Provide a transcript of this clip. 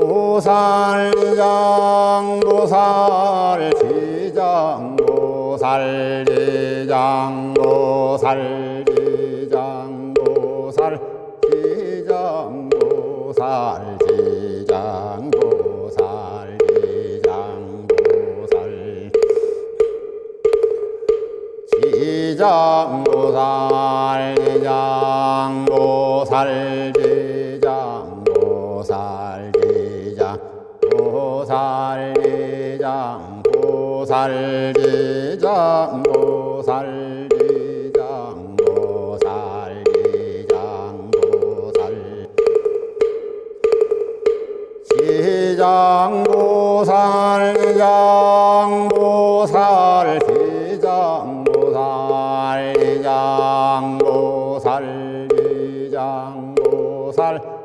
보살 지장 보살 지장 보살 지장 보살 지장 보살 지장 보살 지장 보살 지장 보살. 지장보살 지장보살 지장보살 보살리장 보살리장 보살리장 보살리장 보살. 시장 보살리장 보살리장 보살리장 보살리장 보살리장